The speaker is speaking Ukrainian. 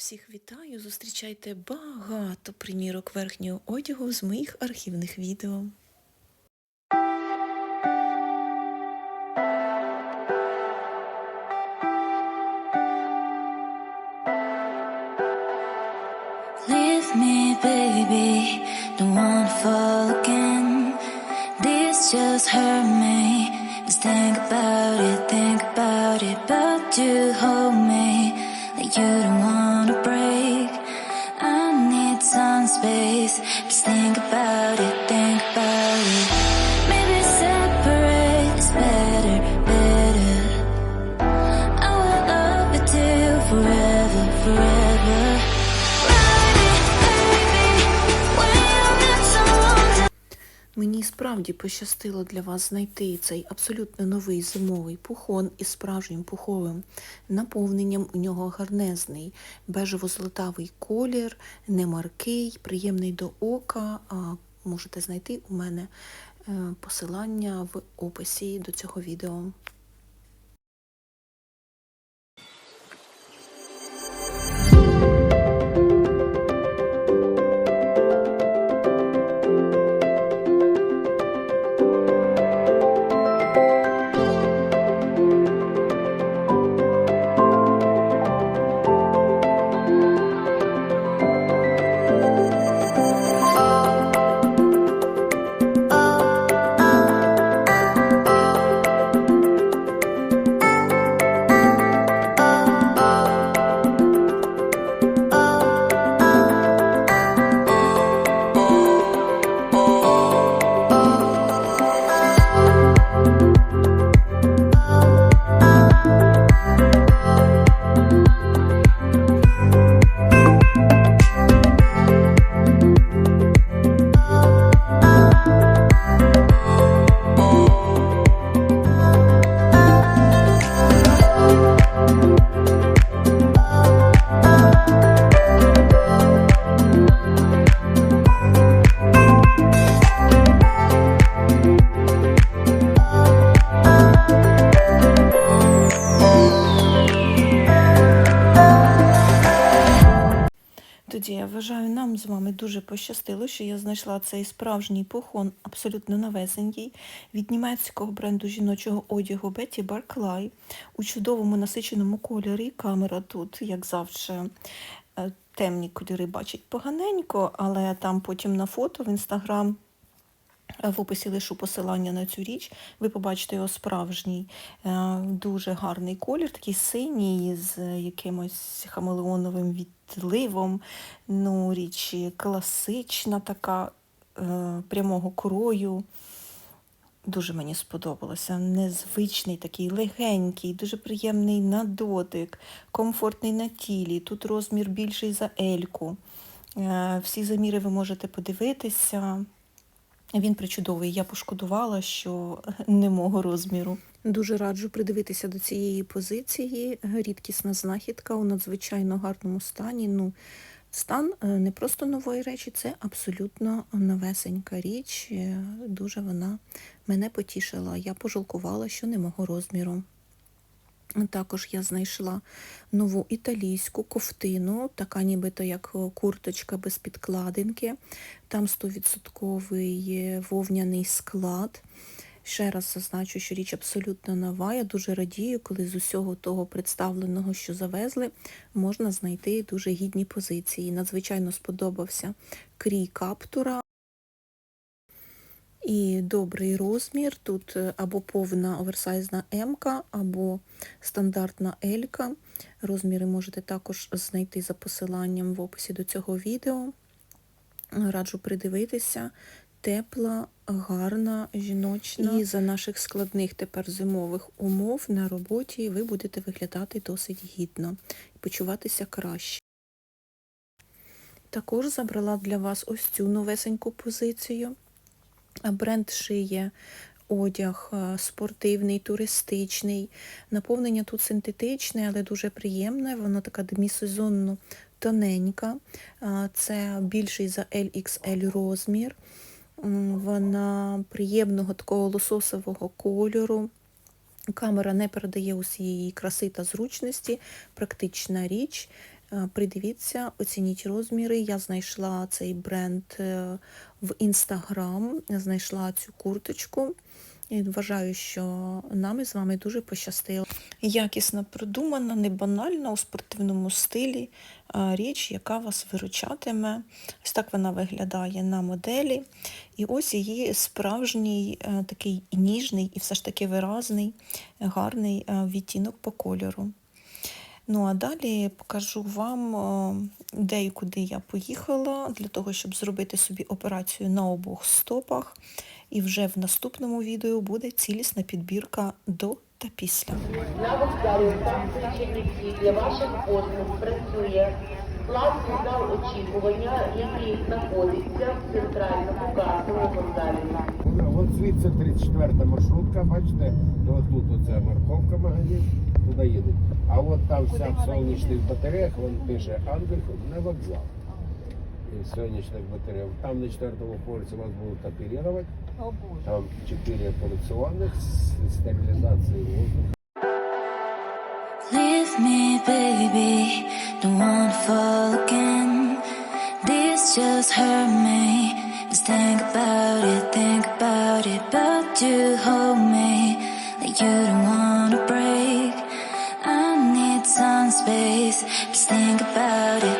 Всіх вітаю! Зустрічайте багато примірок верхнього одягу з моїх архівних відео. Leave me, baby. Don't wanna fall again. This just hurt me. Just think about it, think about it. But you hold me you don't wanna break. I need some space. Мені справді пощастило для вас знайти цей абсолютно новий зимовий пухон із справжнім пуховим наповненням. У нього гарнезний бежево-золотавий колір, немаркий, приємний до ока. А Можете знайти у мене е, посилання в описі до цього відео. Тоді я вважаю, нам з вами дуже пощастило, що я знайшла цей справжній пухон, абсолютно новесенький, від німецького бренду жіночого одягу Betty Barclay у чудовому насиченому кольорі. Камера тут, як завжди, е, темні кольори бачить поганенько, але там потім на фото в інстаграм. В описі лишу посилання на цю річ. Ви побачите його справжній, е, дуже гарний колір, такий синій з якимось хамелеоновим відливом. Ну, річ класична така, е, прямого крою. Дуже мені сподобалося. Незвичний такий, легенький, дуже приємний на дотик, комфортний на тілі. Тут розмір більший за ельку. Е, Всі заміри ви можете подивитися. Він причудовий. Я пошкодувала, що не мого розміру. Дуже раджу придивитися до цієї позиції. Рідкісна знахідка у надзвичайно гарному стані. Ну, стан е, не просто нової речі, це абсолютно новесенька річ. Е, Дуже вона мене потішила. Я пожалкувала, що не мого розміру. Також я знайшла нову італійську ковтину, така нібито як курточка без підкладинки. Там 100% вовняний склад. Ще раз зазначу, що річ абсолютно нова. Я дуже радію, коли з усього того представленого, що завезли, можна знайти дуже гідні позиції. Надзвичайно сподобався крій каптура. І добрий розмір. Тут е, або повна оверсайзна М, або стандартна L. Розміри можете також знайти за посиланням в описі до цього відео. Раджу придивитися. Тепла, гарна, жіночна. І за наших складних тепер зимових умов на роботі ви будете виглядати досить гідно і почуватися краще. Також забрала для вас ось цю новесеньку позицію. Бренд шиє одяг е, спортивний, туристичний. Наповнення тут синтетичне, але дуже приємне. Воно така демісезонно тоненька. Це більший за LXL розмір. Вона приємного такого лососового кольору. Камера не передає усієї краси та зручності, практична річ. Е, Придивіться, оцініть розміри. Я знайшла цей бренд е, в інстаграм, знайшла цю курточку. І вважаю, що нам із вами дуже пощастило. Якісно продумана, не банальна у спортивному стилі е, річ, яка вас виручатиме. Ось так вона виглядає на моделі. І ось її справжній такий ніжний і все ж таки виразний, гарний відтінок по кольору. Ну а далі покажу вам, е, де і куди я поїхала для того, щоб зробити собі операцію на обох стопах. І вже в наступному відео буде цілісна підбірка до та після. На для ваших послуг працює класний зал очікування, який знаходиться в центральному касовому вокзалі. От звідси 34 маршрутка, бачите, ну, от тут оця морковка магазин, туди їдуть. А от там вся в сонячних батареях, він пише Ангель на вокзал. І сонячних батареях. Там на четвертому поверсі вас будуть оперувати. Там 4 операционных с стерилизацией воздуха. me, baby. Don't wanna fall again. This just hurt me. Just think about it, think about it. About you hold me like you don't wanna break. I need some space. Just think about it.